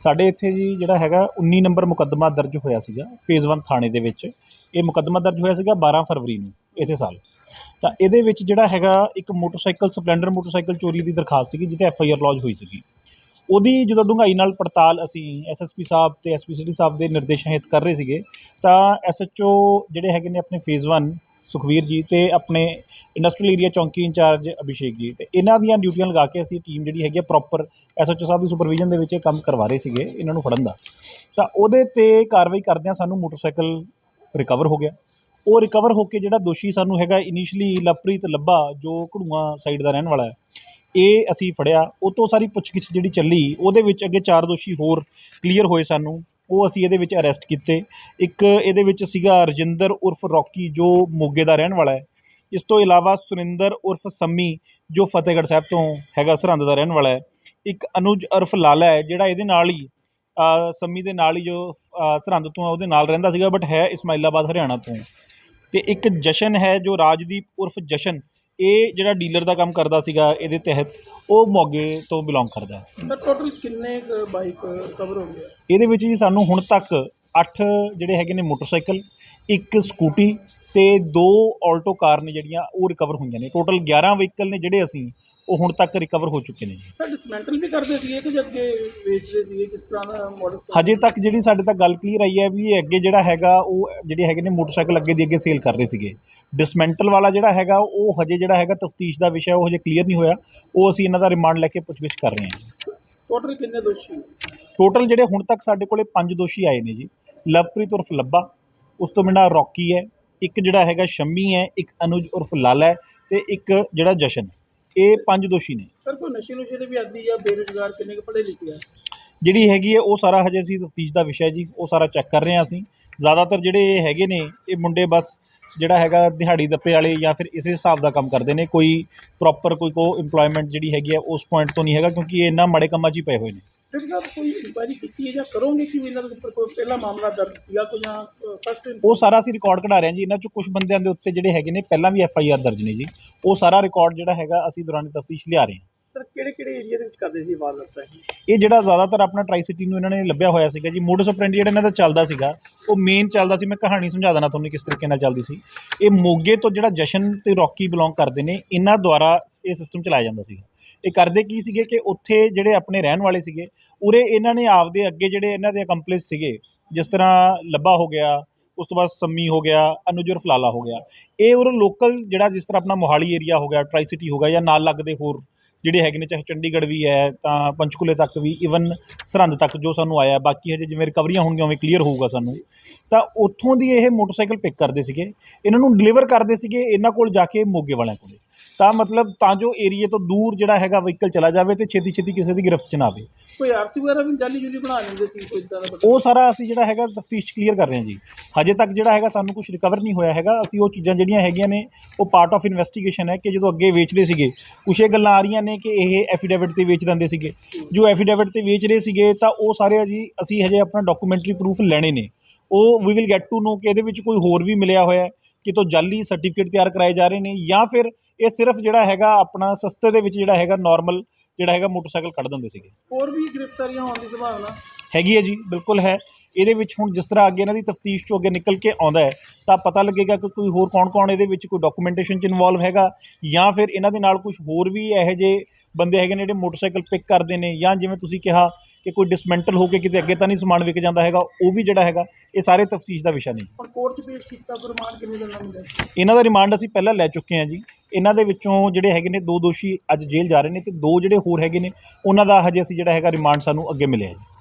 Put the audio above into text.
ਸਾਡੇ ਇੱਥੇ ਜੀ ਜਿਹੜਾ ਹੈਗਾ 19 ਨੰਬਰ ਮੁਕੱਦਮਾ ਦਰਜ ਹੋਇਆ ਸੀਗਾ ਫੇਜ਼ 1 ਥਾਣੇ ਦੇ ਵਿੱਚ। ਇਹ ਮੁਕੱਦਮਾ ਦਰਜ ਹੋਇਆ ਸੀਗਾ 12 ਫਰਵਰੀ ਨੂੰ, ਇਸੇ ਸਾਲ। ਤਾਂ ਇਹਦੇ ਵਿੱਚ ਜਿਹੜਾ ਹੈਗਾ ਇੱਕ ਮੋਟਰਸਾਈਕਲ, ਸਪਲੈਂਡਰ ਮੋਟਰਸਾਈਕਲ ਚੋਰੀ ਦੀ ਦਰਖਾਸਤ ਸੀਗੀ, ਜਿੱਥੇ ਐਫ ਆਈ ਆਰ ਲੌਜ ਹੋਈ ਸੀਗੀ। ਉਹਦੀ ਜਦੋਂ ਡੂੰਘਾਈ ਨਾਲ ਪੜਤਾਲ ਅਸੀਂ ਐਸਐਸਪੀ ਸਾਹਿਬ ਤੇ ਐਸਪੀ ਸਿਟੀ ਸਾਹਿਬ ਦੇ ਨਿਰਦੇਸ਼ਾਂ ਹੇਠ ਕਰ ਰਹੇ ਸੀਗੇ, ਤਾਂ ਐਸਐਚਓ ਜਿਹੜੇ ਹੈਗੇ ਨੇ ਆਪਣੇ ਫੇਜ਼ 1 ਸੁਖਵੀਰ ਜੀ ਤੇ ਆਪਣੇ ਇੰਡਸਟਰੀਅਲ ਏਰੀਆ ਚੌਂਕੀ ਇੰਚਾਰਜ ਅਭਿਸ਼ੇਕ ਜੀ। ਤੇ ਇਹਨਾਂ ਦੀਆਂ ਡਿਊਟੀਆਂ ਲਗਾ ਕੇ ਅਸੀਂ ਟੀਮ ਜਿਹੜੀ ਹੈਗੀ ਆ ਪ੍ਰੋਪਰ ਐਸਐਚਓ ਸਾਹਿਬ ਦੀ ਸੁਪਰਵਿਜ਼ਨ ਦੇ ਵਿੱਚ ਇਹ ਕੰਮ ਕਰਵਾ ਰਹੇ ਸੀਗੇ ਇਹਨਾਂ ਨੂੰ ਫੜਨ ਦਾ। ਤਾਂ ਉਹਦੇ ਤੇ ਕਾਰਵਾਈ ਕਰਦਿਆਂ ਸਾਨੂੰ ਮੋਟਰਸਾਈਕਲ ਰਿਕਵਰ ਹੋ ਗਿਆ। ਉਹ ਰਿਕਵਰ ਹੋ ਕੇ ਜਿਹੜਾ ਦੋਸ਼ੀ ਸਾਨੂੰ ਹੈਗਾ ਇਨੀਸ਼ੀਅਲੀ ਲਵਪ੍ਰੀਤ ਲੱਭਾ, ਜੋ ਘੜੂਆਂ ਸਾਈਡ ਦਾ ਰਹਿਣ ਵਾਲਾ ਹੈ, ਇਹ ਅਸੀਂ ਫੜਿਆ। ਉਹ ਤੋਂ ਸਾਰੀ ਪੁੱਛਗਿੱਛ ਜਿਹੜੀ ਚੱਲੀ, ਉਹਦੇ ਵਿੱਚ ਅੱਗੇ ਚਾਰ ਦੋਸ਼ੀ ਹੋਰ ਕਲੀਅਰ ਹੋਏ ਸਾਨੂੰ। ਉਹ ਅਸੀਂ ਇਹਦੇ ਵਿੱਚ ਅਰੈਸਟ ਕੀਤੇ। ਇੱਕ ਇਹਦੇ ਵਿੱਚ ਸੀਗਾ ਰਜਿੰਦਰ ਉਰਫ ਰੌਕੀ, ਜੋ ਮੋਗੇ ਦਾ ਰਹਿਣ ਵਾਲਾ ਹੈ। ਇਸ ਤੋਂ ਇਲਾਵਾ ਸੁਰਿੰਦਰ ਉਰਫ ਸੰਮੀ, ਜੋ ਫਤਿਹਗੜ੍ਹ ਸਾਹਿਬ ਤੋਂ ਹੈਗਾ, ਸਰਹੰਦ ਦਾ ਰਹਿਣ ਵਾਲਾ ਹੈ। ਇੱਕ ਅਨੁਜ ਉਰਫ ਲਾਲਾ ਹੈ, ਜਿਹੜਾ ਇਹਦੇ ਨਾਲ ਹੀ ਸੰਮੀ ਦੇ ਨਾਲ ਹੀ ਜੋ ਸਰਹੰਦ ਤੋਂ ਹੈ ਉਹਦੇ ਨਾਲ ਰਹਿੰਦਾ ਸੀਗਾ ਬਟ ਹੈ ਇਸਮਾਈਲਾਬਾਦ ਹਰਿਆਣਾ ਤੋਂ। ਤੇ ਇੱਕ ਜਸ਼ਨ ਹੈ, ਜੋ ਰਾਜਦੀਪ ਉਰਫ ਜਸ਼ਨ ਇਹ ਜਿਹੜਾ ਡੀਲਰ ਦਾ ਕੰਮ ਕਰਦਾ ਸੀਗਾ ਇਹਦੇ ਤਹਿਤ ਉਹ ਮੋਗੇ ਤੋਂ ਬਿਲੋਂਗ ਕਰਦਾ ਸਰ ਟੋਟਲ ਕਿੰਨੇ ਬਾਈਕ ਕਵਰ ਹੋ ਗਏ? ਇਹਦੇ ਵਿੱਚ ਜੀ ਸਾਨੂੰ ਹੁਣ ਤੱਕ 8 ਜਿਹੜੇ ਹੈਗੇ ਨੇ ਮੋਟਰਸਾਈਕਲ ਇੱਕ ਸਕੂਟੀ ਤੇ ਦੋ ਆਲਟੋ ਕਾਰ ਨੇ ਜਿਹੜੀਆਂ ਉਹ ਰਿਕਵਰ ਹੋਈਆਂ ਨੇ। ਟੋਟਲ 11 ਵਹੀਕਲ ਨੇ ਜਿਹੜੇ ਅਸੀਂ ਉਹ ਹੁਣ ਤੱਕ ਰਿਕਵਰ ਹੋ ਚੁੱਕੇ ਨੇ ਜੀ। ਸਰ ਡਿਸਮੈਂਟਲ ਵੀ ਕਰਦੇ ਸੀਗੇ ਕਿ ਜਦ ਅੱਗੇ ਵੇਚਦੇ ਸੀਗੇ ਕਿਸ ਤਰ੍ਹਾਂ ਦਾ ਮਾਡਲ ਹਜੇ ਤੱਕ ਜਿਹੜੀ ਸਾਡੇ ਤੱਕ ਗੱਲ ਕਲੀਅਰ ਆਈ ਹੈ ਵੀ ਇਹ ਅੱਗੇ ਜਿਹੜਾ ਹੈਗਾ ਉਹ ਜਿਹੜੇ ਹੈਗੇ ਨੇ ਮੋਟਰਸਾਈਕਲ ਅੱਗੇ ਦੀ ਅੱਗੇ ਸੇਲ ਕਰ ਰਹੇ ਸੀਗੇ। ਡਿਸਮੈਂਟਲ ਵਾਲਾ ਜਿਹੜਾ ਹੈਗਾ ਉਹ ਹਜੇ ਜਿਹੜਾ ਹੈਗਾ ਤਫਤੀਸ਼ ਦਾ ਵਿਸ਼ਾ ਉਹ ਹਜੇ ਕਲੀਅਰ ਨਹੀਂ ਹੋਇਆ। ਉਹ ਅਸੀਂ ਇਹਨਾਂ ਦਾ ਰਿਮਾਂਡ ਲੈ ਕੇ ਪੁੱਛਗਿੱਛ ਕਰ ਰਹੇ ਹਾਂ। ਟੋਟਲ ਕਿੰਨੇ ਦੋਸ਼ੀ ਟੋਟਲ ਜਿਹੜੇ ਹੁਣ ਤੱਕ ਸਾਡੇ ਕੋਲੇ ਪੰਜ ਦੋਸ਼ੀ ਆਏ ਨੇ ਜੀ। ਲਵਪ੍ਰੀਤ ਉਰਫ ਲੱਭਾ ਉਸ ਤੋਂ ਬਿਨਾਂ ਰੌਕੀ ਹੈ ਇੱਕ ਜਿਹੜਾ ਹੈਗਾ ਸ਼ੰਮੀ ਹੈ ਇੱਕ ਅਨੁਜ ਉਰਫ ਲਾਲਾ ਹੈ ਤੇ ਇੱਕ ਜਿਹੜਾ ਜਸ਼ਨ ਹੈ। ਇਹ ਪੰਜ ਦੋਸ਼ੀ ਨੇ। ਸਰ ਕੋਈ ਨਸ਼ੇ ਨੁਸ਼ੇ ਦੇ ਵੀ ਆਦੀ ਜਾਂ ਬੇਰੁਜ਼ਗਾਰ ਕਿੰਨੇ ਕੁ ਪੜ੍ਹੇ ਲਿਖੇ ਆ? ਜਿਹੜੀ ਹੈਗੀ ਹੈ ਉਹ ਸਾਰਾ ਹਜੇ ਅਸੀਂ ਤਫਤੀਸ਼ ਦਾ ਵਿਸ਼ਾ ਹੈ ਜੀ ਉਹ ਸਾਰਾ ਚੈੱਕ ਕਰ ਰਹੇ ਹਾਂ ਅਸੀਂ। ਜ਼ਿਆਦਾਤਰ ਜਿਹੜੇ ਇਹ ਹੈਗੇ ਨੇ ਇਹ ਮੁੰਡੇ ਬਸ ਜਿਹੜਾ ਹੈਗਾ ਦਿਹਾੜੀ ਦੱਪੇ ਵਾਲੇ ਜਾਂ ਫਿਰ ਇਸੇ ਹਿਸਾਬ ਦਾ ਕੰਮ ਕਰਦੇ ਨੇ। ਕੋਈ ਪ੍ਰੋਪਰ ਕੋਈ ਕੋ EMPLOYMENT ਜਿਹੜੀ ਹੈਗੀ ਹੈ ਉਸ ਪੁਆਇੰਟ ਤੋਂ ਨਹੀਂ ਹੈਗਾ ਕਿਉਂਕਿ ਇਹ ਇਹਨਾਂ ਮਾੜੇ ਕੰਮਾਂ 'ਚ ਹੀ ਪਏ ਹੋਏ ਨੇ। ਫਿਰ ਸਾਹਿਬ, ਕੋਈ ਇਨਕੁਆਇਰੀ ਕੀਤੀ ਹੈ ਜਾਂ ਕਰੋਗੇ ਕਿ ਇਹਨਾਂ ਦੇ ਉੱਪਰ ਕੋਈ ਪਹਿਲਾ ਮਾਮਲਾ ਦਰਜ ਸੀਗਾ, ਕੋਈ ਜਾਂ ਫਸਟ ਉਹ ਸਾਰਾ ਅਸੀਂ ਰਿਕਾਰਡ ਕਢਾ ਰਹੇ ਹਾਂ ਜੀ। ਇਹਨਾਂ 'ਚ ਕੁਝ ਬੰਦਿਆਂ ਦੇ ਉੱਤੇ ਜਿਹੜੇ ਹੈਗੇ ਨੇ, ਪਹਿਲਾਂ ਵੀ ਐਫ ਆਈ ਆਰ ਦਰਜ ਨੇ ਜੀ। ਉਹ ਸਾਰਾ ਰਿਕਾਰਡ ਜਿਹੜਾ ਹੈਗਾ, ਅਸੀਂ ਦੌਰਾਨ ਤਫਤੀਸ਼ ਲਿਆ ਰਹੇ ਹਾਂ। ਸਰ, ਕਿਹੜੇ ਕਿਹੜੇ ਏਰੀਆ ਦੇ ਵਿੱਚ ਕਰਦੇ ਸੀ ਵਾਰਦਾਤ ਇਹ ਜਿਹੜਾ ਜ਼ਿਆਦਾਤਰ ਆਪਣਾ ਟਰਾਈ ਸਿਟੀ ਨੂੰ ਇਹਨਾਂ ਨੇ ਲੱਭਿਆ ਹੋਇਆ ਸੀਗਾ ਜੀ ਮੋਡਸ ਆਪਰੈਂਡੀ ਜਿਹੜਾ ਇਹਨਾਂ ਦਾ ਚੱਲਦਾ ਸੀਗਾ, ਉਹ ਮੇਨ ਚੱਲਦਾ ਸੀ, ਮੈਂ ਕਹਾਣੀ ਸਮਝਾ ਦੇਣਾ ਤੁਹਾਨੂੰ ਕਿਸ ਤਰੀਕੇ ਨਾਲ ਚੱਲਦੀ ਸੀ। ਇਹ ਮੋਗੇ ਤੋਂ ਜਿਹੜਾ ਜਸ਼ਨ ਤੇ ਰੌਕੀ ਬਿਲੋਂਗ ਕਰਦੇ ਨੇ, ਇਹਨਾਂ ਦੁਆਰਾ ਇਹ ਸਿਸਟਮ ਚਲਾਇਆ ਜਾਂਦਾ ਸੀਗਾ। ਇਹ ਕਰਦੇ ਕੀ ਸੀਗੇ ਕਿ ਉੱਥੇ ਜਿਹੜੇ ਆਪਣੇ ਰਹਿਣ ਵਾਲੇ ਸੀਗੇ, ਉਰੇ ਇਹਨਾਂ ਨੇ ਆਪਦੇ ਅੱਗੇ ਜਿਹੜੇ ਇਹਨਾਂ ਦੇ ਅਕੰਪਲਿਸ ਸੀਗੇ, ਜਿਸ ਤਰ੍ਹਾਂ ਲੱਭਾ ਹੋ ਗਿਆ, ਉਸ ਤੋਂ ਬਾਅਦ ਸੰਮੀ ਹੋ ਗਿਆ ਅਨੁਜਰ ਫਲਾਲਾ ਹੋ ਗਿਆ। ਇਹ ਉਰੇ ਲੋਕਲ ਜਿਹੜਾ ਜਿਸ ਤਰ੍ਹਾਂ ਆਪਣਾ ਮੋਹਾਲੀ ਏਰੀਆ ਹੋ ਗਿਆ ਟਰਾਈ ਸਿਟੀ ਹੋ ਗਿਆ ਜਾਂ ਨਾਲ ਲੱਗਦੇ ਹੋਰ ਜਿਹੜੇ ਹੈਗੇ ਨੇ, ਚਾਹੇ ਚੰਡੀਗੜ੍ਹ ਵੀ ਹੈ, ਤਾਂ ਪੰਚਕੂਲੇ ਤੱਕ ਵੀ ਇਵਨ ਸਰਹੰਦ ਤੱਕ ਜੋ ਸਾਨੂੰ ਆਇਆ, ਬਾਕੀ ਹਜੇ ਜਿਵੇਂ ਰਿਕਵਰੀਆਂ ਹੋਣਗੀਆਂ, ਉਵੇਂ ਕਲੀਅਰ ਹੋਊਗਾ ਸਾਨੂੰ। ਤਾਂ ਉੱਥੋਂ ਦੀ ਇਹ ਮੋਟਰਸਾਈਕਲ ਪਿਕ ਕਰਦੇ ਸੀਗੇ, ਇਹਨਾਂ ਨੂੰ ਡਿਲੀਵਰ ਕਰਦੇ ਸੀਗੇ, ਇਹਨਾਂ ਕੋਲ ਜਾ ਕੇ ਮੋਗੇ ਵਾਲਿਆਂ ਕੋਲੇ। ਤਾਂ ਮਤਲਬ ਤਾਂ ਜੋ ਏਰੀਏ ਤੋਂ ਦੂਰ ਜਿਹੜਾ ਹੈਗਾ ਵਹੀਕਲ ਚਲਾ ਜਾਵੇ ਤੇ ਛੇਤੀ ਛੇਤੀ ਕਿਸੇ ਦੀ ਗਿਰਫਤ ਚ ਨਾ ਆਵੇ। ਕੋਈ ਆਰਸੀ ਵਗੈਰਾ ਵੀ ਜਾਲੀ ਜੁਲੀ ਬਣਾ ਲੈਂਦੇ ਸੀ ਕੋਈ ਇਦਾਂ ਦਾ ਉਹ ਸਾਰਾ ਅਸੀਂ ਜਿਹੜਾ ਹੈਗਾ ਤਫਤੀਸ਼ ਕਲੀਅਰ ਕਰ ਰਹੇ ਹਾਂ ਜੀ। ਹਜੇ ਤੱਕ ਜਿਹੜਾ ਹੈਗਾ ਸਾਨੂੰ ਕੁਝ ਰਿਕਵਰ ਨਹੀਂ ਹੋਇਆ ਹੈਗਾ। ਅਸੀਂ ਉਹ ਚੀਜ਼ਾਂ ਜਿਹੜੀਆਂ ਹੈਗੀਆਂ ਨੇ ਉਹ ਪਾਰਟ ਆਫ ਇਨਵੈਸਟੀਗੇਸ਼ਨ ਹੈ ਕਿ ਜਦੋਂ ਅੱਗੇ ਵੇਚਦੇ ਸੀਗੇ ਕੁਛ ਇਹ ਗੱਲਾਂ ਆ ਰਹੀਆਂ ਨੇ ਕਿ ਇਹ ਐਫੀਡੇਵਿਟ ਤੇ ਵੇਚ ਦਿੰਦੇ ਸੀਗੇ। ਜੋ ਐਫੀਡੇਵਿਟ ਤੇ ਵੇਚ ਰਹੇ ਸੀਗੇ ਤਾਂ ਉਹ ਸਾਰੇ ਜੀ ਅਸੀਂ ਹਜੇ ਆਪਣਾ ਡਾਕੂਮੈਂਟਰੀ ਪ੍ਰੂਫ ਲੈਣੇ ਨੇ। ਉਹ we will get to know ਕਿ ਇਹਦੇ ਵਿੱਚ ਕੋਈ ਹੋਰ ਵੀ ਮਿਲਿਆ ਹੋਇਆ ਹੈ। ਕਿਤੋਂ ਜਾਲੀ ਸਰਟੀਫਿਕੇਟ ਤਿਆਰ ਕਰਾਏ ਜਾ ਰਹੇ ਨੇ ਜਾਂ ਫਿਰ ਇਹ ਸਿਰਫ ਜਿਹੜਾ ਹੈਗਾ ਆਪਣਾ ਸਸਤੇ ਦੇ ਵਿੱਚ ਜਿਹੜਾ ਹੈਗਾ ਨਾਰਮਲ ਜਿਹੜਾ ਹੈਗਾ ਮੋਟਰਸਾਈਕਲ ਕੱਢ ਦਿੰਦੇ ਸੀਗੇ। ਹੋਰ ਵੀ ਗ੍ਰਿਫਤਾਰੀਆਂ ਹੋਣ ਦੀ ਸੰਭਾਵਨਾ? ਹੈਗੀ ਹੈ ਜੀ ਬਿਲਕੁਲ ਹੈ। ਇਹਦੇ ਵਿੱਚ ਹੁਣ ਜਿਸ ਤਰ੍ਹਾਂ ਅੱਗੇ ਇਹਨਾਂ ਦੀ ਤਫਤੀਸ਼ ਚੋਂ ਅੱਗੇ ਨਿਕਲ ਕੇ ਆਉਂਦਾ ਹੈ ਤਾਂ ਪਤਾ ਲੱਗੇਗਾ ਕਿ ਕੋਈ ਹੋਰ ਕੌਣ-ਕੌਣ ਇਹਦੇ ਵਿੱਚ ਕੋਈ ਡਾਕੂਮੈਂਟੇਸ਼ਨ ਚ ਇਨਵੋਲਵ ਹੈਗਾ ਜਾਂ ਫਿਰ ਇਹਨਾਂ ਦੇ ਨਾਲ ਕੁਝ ਹੋਰ ਵੀ ਇਹੋ ਜਿਹੇ ਬੰਦੇ ਹੈਗੇ ਨੇ ਜਿਹੜੇ ਮੋਟਰਸਾਈਕਲ ਪਿਕ ਕਰਦੇ ਨੇ ਜਾਂ ਜਿਵੇਂ ਤੁਸੀਂ ਕਿਹਾ ਕਿ ਕੋਈ ਡਿਸਮੈਂਟਲ ਹੋ ਕੇ ਕਿਤੇ ਅੱਗੇ ਤਾਂ ਨਹੀਂ ਸਮਾਨ ਵਿਕ ਜਾਂਦਾ ਹੈਗਾ ਉਹ ਵੀ ਜਿਹੜਾ ਹੈਗਾ ਇਹ ਸਾਰੇ ਤਫਤੀਸ਼ ਦਾ ਵਿਸ਼ਾ ਨਹੀਂ। ਹੁਣ ਕੋਰਟ 'ਚ ਪੇਸ਼ ਕੀਤਾ ਫਰਮਾਨ ਕਿੰਨੇ ਦਿਨ ਦਾ ਮਿਲਿਆ ਇਹਨਾਂ ਦਾ ਰਿਮਾਂਡ ਅਸੀਂ ਪਹਿਲਾਂ ਲੈ ਚੁੱਕੇ ਹਾਂ ਜੀ। ਇਹਨਾਂ ਦੇ ਵਿੱਚੋਂ ਜਿਹੜੇ ਹੈਗੇ ਨੇ ਦੋ ਦੋਸ਼ੀ ਅੱਜ ਜੇਲ੍ਹ ਜਾ ਰਹੇ ਨੇ ਤੇ ਦੋ ਜਿਹੜੇ ਹੋਰ ਹੈਗੇ ਨੇ ਉਹਨਾਂ ਦਾ ਹਜੇ ਅਸੀਂ ਜਿਹੜਾ ਹੈਗਾ ਰਿਮਾਂਡ ਸਾਨੂੰ ਅੱਗੇ ਮਿਲਿਆ ਜੀ।